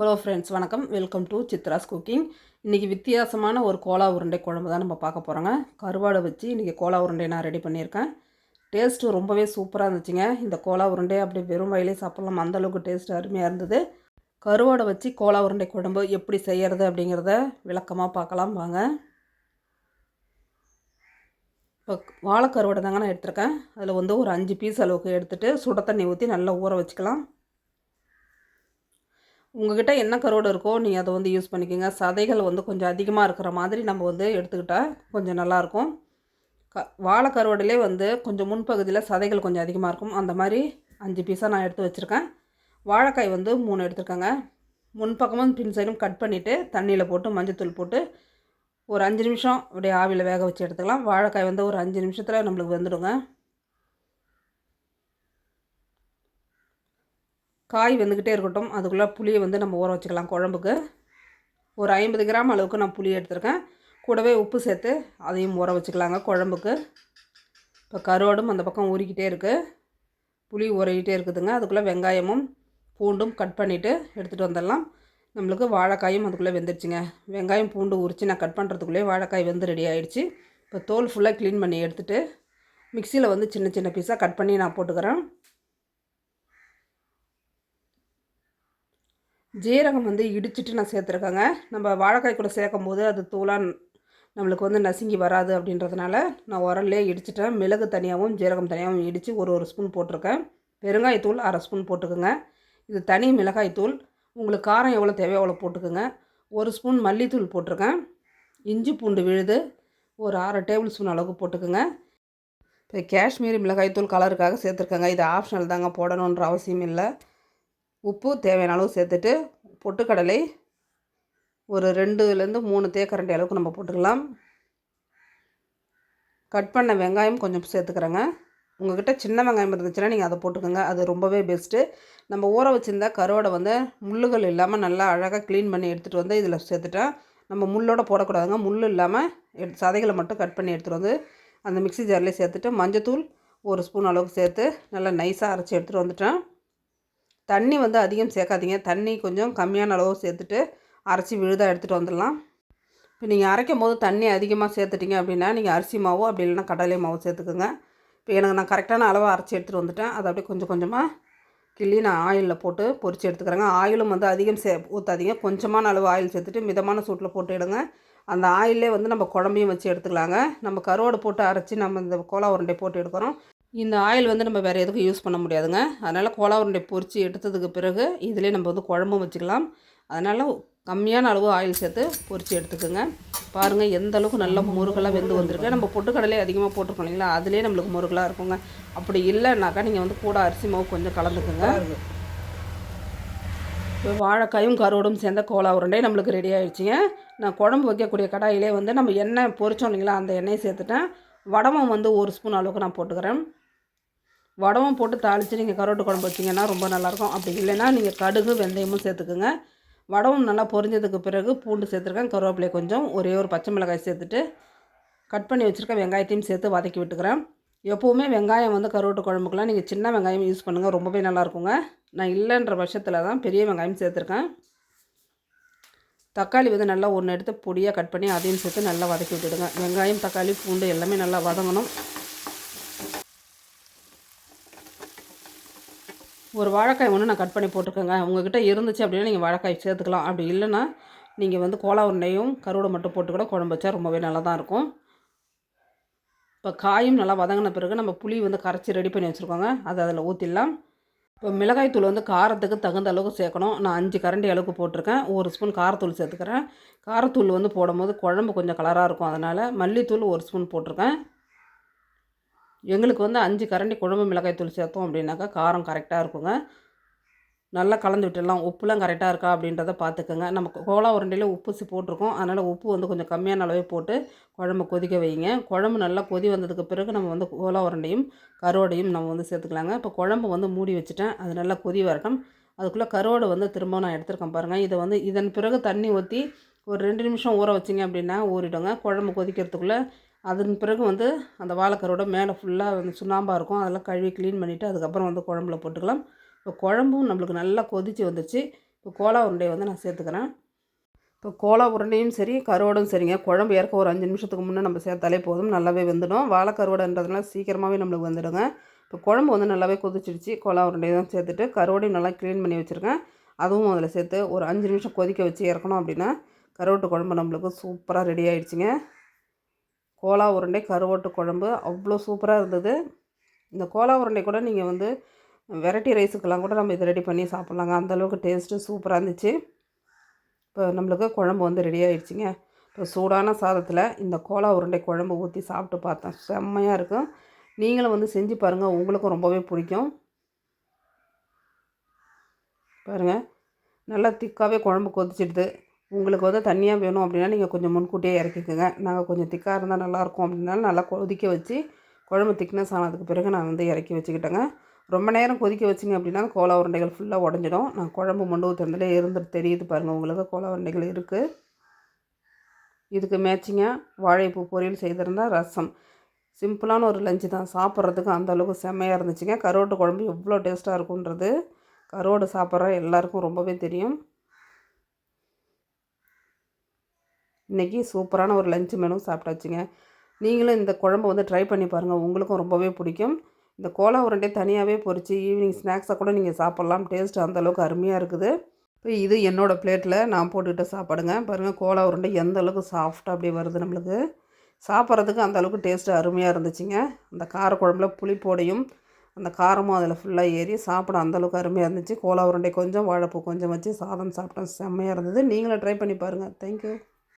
Hello friends வணக்கம். Welcome to Chitra's cooking இன்றைக்கி வித்தியாசமான ஒரு கோலா உருண்டை குழம்பு தான் நம்ம பார்க்க போகிறோங்க கருவாடை வச்சு இன்றைக்கி கோலா உருண்டை நான் ரெடி பண்ணியிருக்கேன். டேஸ்ட்டு ரொம்பவே சூப்பராக இருந்துச்சுங்க. இந்த கோலா உருண்டை அப்படியே வெறும் வயலே சாப்பிட்லாம். அந்தளவுக்கு டேஸ்ட் அருமையாக இருந்தது. கருவாடை வச்சு கோலா உருண்டை குழம்பு எப்படி செய்கிறது அப்படிங்கிறத விளக்கமாக பார்க்கலாம் வாங்க. இப்போ வாழைக்கருவாடை தாங்க நான் எடுத்திருக்கேன். அதில் வந்து ஒரு அஞ்சு பீஸ் அளவுக்கு எடுத்துகிட்டு சுட தண்ணி ஊற்றி நல்லா ஊற வச்சுக்கலாம். உங்ககிட்ட என்ன கருவாடு இருக்கோ நீங்கள் அதை வந்து யூஸ் பண்ணிக்கோங்க. சதைகள் வந்து கொஞ்சம் அதிகமாக இருக்கிற மாதிரி நம்ம வந்து எடுத்துக்கிட்டால் கொஞ்சம் நல்லாயிருக்கும் க வாழை கருவடையிலே வந்து கொஞ்சம் முன்பகுதியில் சதைகள் கொஞ்சம் அதிகமாக இருக்கும். அந்த மாதிரி அஞ்சு பீஸாக நான் எடுத்து வச்சுருக்கேன். வாழைக்காய் வந்து மூணு எடுத்துருக்கேங்க. முன்பக்கமும் பின் சைடும் கட் பண்ணிவிட்டு தண்ணியில் போட்டு மஞ்சத்தூள் போட்டு ஒரு அஞ்சு நிமிஷம் அப்படியே ஆவியில் வேக வச்சு எடுத்துக்கலாம். வாழைக்காய் வந்து ஒரு அஞ்சு நிமிஷத்தில் நம்மளுக்கு வந்துடுங்க. காய் வெந்துக்கிட்டே இருக்கட்டும். அதுக்குள்ளே புளியை வந்து நம்ம ஊற வச்சுக்கலாம் குழம்புக்கு. ஒரு ஐம்பது கிராம் அளவுக்கு நான் புளி எடுத்திருக்கேன். கூடவே உப்பு சேர்த்து அதையும் ஊற வச்சுக்கலாங்க குழம்புக்கு. இப்போ கருவாடும் அந்த பக்கம் ஊறிக்கிட்டே இருக்குது புளி ஊறிக்கிட்டே இருக்குதுங்க. அதுக்குள்ளே வெங்காயமும் பூண்டும் கட் பண்ணிவிட்டு எடுத்துகிட்டு வந்துடலாம். நம்மளுக்கு வாழைக்காயும் அதுக்குள்ளே வெந்துருச்சுங்க. வெங்காயம் பூண்டு உரித்து நான் கட் பண்ணுறதுக்குள்ளே வாழைக்காய் வந்து ரெடி ஆகிடுச்சு இப்போ தோல் ஃபுல்லாக க்ளீன் பண்ணி எடுத்துகிட்டு மிக்சியில் வந்து சின்ன சின்ன பீஸாக கட் பண்ணி நான் போட்டுக்கிறேன். ஜீரகம் வந்து இடிச்சிட்டு நான் சேர்த்துருக்கேங்க. நம்ம வாழைக்காய் கூட சேர்க்கும் போது அது தூளாக நம்மளுக்கு வந்து நசுங்கி வராது அப்படின்றதுனால நான் உரல்லே இடிச்சிட்டேன். மிளகு தனியாகவும் ஜீரகம் தனியாகவும் இடித்து ஒரு ஒரு ஸ்பூன் போட்டிருக்கேன். பெருங்காயத்தூள் அரை ஸ்பூன் போட்டுக்கோங்க. இது தனி மிளகாய்த்தூள் உங்களுக்கு காரம் எவ்வளோ தேவையோ அவ்வளோ போட்டுக்கோங்க. ஒரு ஸ்பூன் மல்லித்தூள் போட்டிருக்கேன். இஞ்சி பூண்டு விழுது ஒரு அரை டேபிள் ஸ்பூன் அளவுக்கு போட்டுக்கோங்க. இப்போ காஷ்மீரி மிளகாய்த்தூள் கலருக்காக சேர்த்துருக்கேங்க. இது ஆப்ஷனல் தாங்க. போடணுன்ற அவசியம் இல்லை. உப்பு தேவையான அளவு சேர்த்துட்டு பொட்டுக்கடலை ஒரு ரெண்டுலேருந்து மூணு தேக்கரண்டி அளவுக்கு நம்ம போட்டுக்கலாம். கட் பண்ண வெங்காயம் கொஞ்சம் சேர்த்துக்கிறேங்க. உங்கள்கிட்ட சின்ன வெங்காயம் இருந்துச்சுன்னா நீங்கள் அதை போட்டுக்கோங்க. அது ரொம்பவே பெஸ்ட்டு நம்ம ஊற வச்சுருந்தா கருவாடை வந்து முள்ளுகள் இல்லாமல் நல்லா அழகாக க்ளீன் பண்ணி எடுத்துகிட்டு வந்து இதில் சேர்த்துட்டேன் நம்ம முள்ளோட போடக்கூடாதுங்க. முள் இல்லாமல் எடுத்து சதைகளை மட்டும் கட் பண்ணி எடுத்துகிட்டு வந்து அந்த மிக்சி ஜார்லேயே சேர்த்துட்டு மஞ்சத்தூள் ஒரு ஸ்பூன் அளவுக்கு சேர்த்து நல்லா நைஸாக அரைச்சி எடுத்துகிட்டு வந்துட்டேன். தண்ணி வந்து அதிகம் சேர்க்காதீங்க. தண்ணி கொஞ்சம் கம்மியான அளவு சேர்த்துட்டு அரைச்சி விழுதாக எடுத்துகிட்டு வந்துடலாம். இப்போ நீங்கள் அரைக்கும் போது தண்ணி அதிகமாக சேர்த்துட்டிங்க அப்படின்னா நீங்கள் அரிசி மாவோ அப்படி இல்லைன்னா கடலை மாவோ சேர்த்துக்குங்க. இப்போ எனக்கு நான் கரெக்டான அளவாக அரைச்சி எடுத்துகிட்டு வந்துட்டேன். அதை அப்படியே கொஞ்சம் கொஞ்சமாக கிள்ளி நான் ஆயிலில் போட்டு பொறிச்சு எடுத்துக்கிறேங்க. ஆயிலும் வந்து அதிகம் சே ஊற்றாதீங்க கொஞ்சமான அளவு ஆயில் சேர்த்துட்டு மிதமான சூட்டில் போட்டு எடுங்க. அந்த ஆயிலே வந்து நம்ம குழம்பையும் வச்சு எடுத்துக்கலாங்க. நம்ம கருவாடு போட்டு அரைச்சி நம்ம இந்த கோலா உருண்டை போட்டு எடுக்கிறோம். இந்த ஆயில் வந்து நம்ம வேறு எதுக்கும் யூஸ் பண்ண முடியாதுங்க. அதனால் கோலா உருண்டை பொரித்து எடுத்ததுக்கு பிறகு இதிலே நம்ம வந்து குழம்பும் வச்சுக்கலாம். அதனால் கம்மியான அளவு ஆயில் சேர்த்து பொரித்து எடுத்துக்கோங்க. பாருங்கள் எந்த அளவுக்கு நல்ல முருகலாக வெந்து வந்திருக்கு. நம்ம பொட்டுக்கடலே அதிகமாக போட்டிருக்கோம் இல்லைங்களா? அதிலே நம்மளுக்கு முருகலாக இருக்குங்க. அப்படி இல்லைனாக்கா நீங்கள் வந்து கூட அரிசி மாவு கொஞ்சம் கலந்துக்குங்க. இப்போ வாழைக்காயும் கருவோடும் சேர்ந்த கோலா உருண்டை நம்மளுக்கு ரெடி ஆகிடுச்சிங்க நான் குழம்பு வைக்கக்கூடிய கடாயிலே வந்து நம்ம எண்ணெய் பொரிச்சோம் இல்லைங்களா? அந்த எண்ணெயை சேர்த்துட்டேன். வடமம் வந்து ஒரு ஸ்பூன் அளவுக்கு நான் போட்டுக்கிறேன். வடமும் போட்டு தாளித்து நீங்கள் கருவாட்டு குழம்பு வச்சிங்கன்னா ரொம்ப நல்லாயிருக்கும். அப்படி இல்லைன்னா நீங்கள் கடுகு வெந்தயமும் சேர்த்துக்குங்க. வடவும் நல்லா பொரிஞ்சதுக்கு பிறகு பூண்டு சேர்த்துருக்கேன். கருவேப்பிலை கொஞ்சம் ஒரே ஒரு பச்சை மிளகாய் சேர்த்துட்டு கட் பண்ணி வச்சுருக்கேன் வெங்காயத்தையும் சேர்த்து வதக்கி விட்டுக்கிறேன். எப்போவுமே வெங்காயம் வந்து கருவாட்டு குழம்புக்கெலாம் நீங்கள் சின்ன வெங்காயம் யூஸ் பண்ணுங்கள் ரொம்பவே நல்லாயிருக்குங்க. நான் இல்லைன்ற பட்சத்தில் தான் பெரிய வெங்காயம் சேர்த்துருக்கேன். தக்காளி வந்து நல்லா ஒன்று எடுத்து பொடியாக கட் பண்ணி அதையும் சேர்த்து நல்லா வதக்கி விட்டுடுங்க. வெங்காயம் தக்காளி பூண்டு எல்லாமே நல்லா வதங்கணும். ஒரு வாழைக்காய் ஒன்று நான் கட் பண்ணி போட்டிருக்கேங்க. உங்ககிட்ட இருந்துச்சு அப்படின்னா நீங்கள் வாழைக்காய் சேர்த்துக்கலாம். அப்படி இல்லைன்னா நீங்கள் வந்து கோலா உருண்டையும் கருவடை மட்டும் போட்டு கூட குழம்பு வச்சா ரொம்பவே நல்லா தான் இருக்கும். இப்போ காயும் நல்லா வதங்கின பிறகு நம்ம புளி வந்து கரைச்சி ரெடி பண்ணி வச்சுருக்கோங்க. அதை அதில் ஊற்றிடலாம் இப்போ மிளகாய் தூள் வந்து காரத்துக்கு தகுந்த அளவுக்கு சேர்க்கணும். நான் அஞ்சு கரண்டி அளவுக்கு போட்டிருக்கேன். ஒரு ஸ்பூன் காரத்தூள் சேர்த்துக்கிறேன். காரத்தூள் வந்து போடும்போது குழம்பு கொஞ்சம் கலராக இருக்கும். அதனால் மல்லித்தூள் ஒரு ஸ்பூன் போட்டிருக்கேன். எங்களுக்கு வந்து அஞ்சு கரண்டி குழம்பு மிளகாய் தூள் சேர்த்தோம் அப்படின்னாக்கா காரம் கரெக்டாக இருக்குங்க. நல்லா கலந்து விட்டுடலாம். உப்புலாம் கரெக்டாக இருக்கா அப்படின்றத பார்த்துக்கோங்க. நம்ம கோலா உருண்டையில் உப்பு போட்டிருக்கோம். அதனால் உப்பு வந்து கொஞ்சம் கம்மியான அளவே போட்டு குழம்பு கொதிக்க வைங்க. குழம்பு நல்லா கொதி வந்ததுக்கு பிறகு நம்ம வந்து கோலா உருண்டையும் கருவாடையும் நம்ம வந்து சேர்த்துக்கலாங்க. இப்போ குழம்பு வந்து மூடி வச்சுட்டேன். அது நல்லா கொதி வரட்டும். அதுக்குள்ளே கருவாடை வந்து திரும்ப நான் எடுத்துருக்கேன் பாருங்கள் இதை வந்து இதன் பிறகு தண்ணி ஊற்றி ஒரு ரெண்டு நிமிஷம் ஊற வச்சிங்க அப்படின்னா ஊறிடுங்க. குழம்பு கொதிக்கிறதுக்குள்ளே அதன் பிறகு வந்து அந்த வாழைக்கரோட மேலே ஃபுல்லாக வந்து சுண்ணாம்பாக இருக்கும். அதெல்லாம் கழுவி க்ளீன் பண்ணிவிட்டு அதுக்கப்புறம் வந்து குழம்புல போட்டுக்கலாம். இப்போ குழம்பும் நம்மளுக்கு நல்லா கொதித்து வந்துச்சு இப்போ கோலா உருண்டையை வந்து நான் சேர்த்துக்கிறேன். இப்போ கோலா உருண்டையும் சரி கருவாடும் சரிங்க. குழம்பு இறக்க ஒரு அஞ்சு நிமிஷத்துக்கு முன்னே நம்ம சேர்த்தாலே போதும். நல்லாவே வெந்துடும். வாழை கருவாடுன்றதுனால சீக்கிரமாகவே நம்மளுக்கு வந்துடுங்க. இப்போ குழம்பு வந்து நல்லாவே கொதிச்சிடுச்சு. கோலா உருண்டையும் சேர்த்துட்டு கருவாடையும் நல்லா க்ளீன் பண்ணி வச்சுருக்கேன். அதுவும் அதில் சேர்த்து ஒரு அஞ்சு நிமிஷம் கொதிக்க வச்சு இறக்கணும் அப்படின்னா கருவாட்டு குழம்பு நம்மளுக்கு சூப்பராக ரெடி ஆகிடுச்சிங்க கோலா உருண்டை கருவாட்டு குழம்பு அவ்வளோ சூப்பராக இருந்தது. இந்த கோலா உருண்டை கூட நீங்கள் வந்து வெரைட்டி ரைஸுக்கெல்லாம் கூட நம்ம இதை ரெடி பண்ணி சாப்பிட்லாங்க. அந்தளவுக்கு டேஸ்ட்டு சூப்பராக இருந்துச்சு. இப்போ நம்மளுக்கு குழம்பு வந்து ரெடி ஆகிடுச்சிங்க இப்போ சூடான சாதத்தில் இந்த கோலா உருண்டை குழம்பு ஊற்றி சாப்பிட்டு பார்த்தேன். செம்மையாக இருக்கும். நீங்களும் வந்து செஞ்சு பாருங்கள் உங்களுக்கும் ரொம்பவே பிடிக்கும். பாருங்கள் நல்லா திக்காகவே குழம்பு கொதிச்சிடுது. உங்களுக்கு வந்து தண்ணியாக வேணும் அப்படின்னா நீங்கள் கொஞ்சம் முன்கூட்டியே இறக்கிக்கோங்க. நாங்கள் கொஞ்சம் திக்காக இருந்தால் நல்லாயிருக்கும் அப்படின்னாலும் நல்லா கொதிக்க வச்சு குழம்பு திக்னஸ் ஆனதுக்கு பிறகு நான் வந்து இறக்கி வச்சுக்கிட்டேங்க. ரொம்ப நேரம் கொதிக்க வச்சிங்க அப்படின்னா கோலா உருண்டைகள் ஃபுல்லாக உடஞ்சிடும். நான் குழம்பு மண்டு ஊற்றுறதுல இருந்துட்டு தெரியுது பாருங்கள் உங்களுக்கு. கோலா உருண்டைகள் இருக்குது இதுக்கு மேட்சிங்காக வாழைப்பூ பொரியல் செய்திருந்தால் ரசம். சிம்பிளான ஒரு லஞ்சு தான். சாப்பிட்றதுக்கு அந்தளவுக்கு செம்மையாக இருந்துச்சுங்க. கருவாட்டு குழம்பு எவ்வளோ டேஸ்ட்டாக இருக்குன்றது கருவாடு சாப்பிட்ற எல்லாருக்கும் ரொம்பவே தெரியும். இன்றைக்கி சூப்பரான ஒரு லஞ்சு மெனு சாப்பிட்டாச்சுங்க. நீங்களும் இந்த குழம்பு வந்து ட்ரை பண்ணி பாருங்கள் உங்களுக்கும் ரொம்பவே பிடிக்கும். இந்த கோலா உருண்டை தனியாகவே பொறிச்சு ஈவினிங் ஸ்நாக்ஸாக கூட நீங்கள் சாப்பிட்லாம். டேஸ்ட் அந்தளவுக்கு அருமையாக இருக்குது. இப்போ இது என்னோடய பிளேட்டில் நான் போட்டுக்கிட்ட சாப்பாடுங்க. பாருங்கள் கோலா உருண்டை எந்த அளவுக்கு சாஃப்டாக அப்படியே வருது நம்மளுக்கு. சாப்பிட்றதுக்கு அந்தளவுக்கு டேஸ்ட்டு அருமையாக இருந்துச்சுங்க. அந்த காரக்குழம்புல புளிப்போடையும் அந்த காரமும் அதில் ஃபுல்லாக ஏறி சாப்பிட அந்தளவுக்கு அருமையாக இருந்துச்சு. கோலா உருண்டை கொஞ்சம் வாழைப்பூ கொஞ்சம் வச்சு சாதம் சாப்பிட்டோம் செம்மையாக இருந்தது. நீங்களும் ட்ரை பண்ணி பாருங்கள் தேங்க்யூ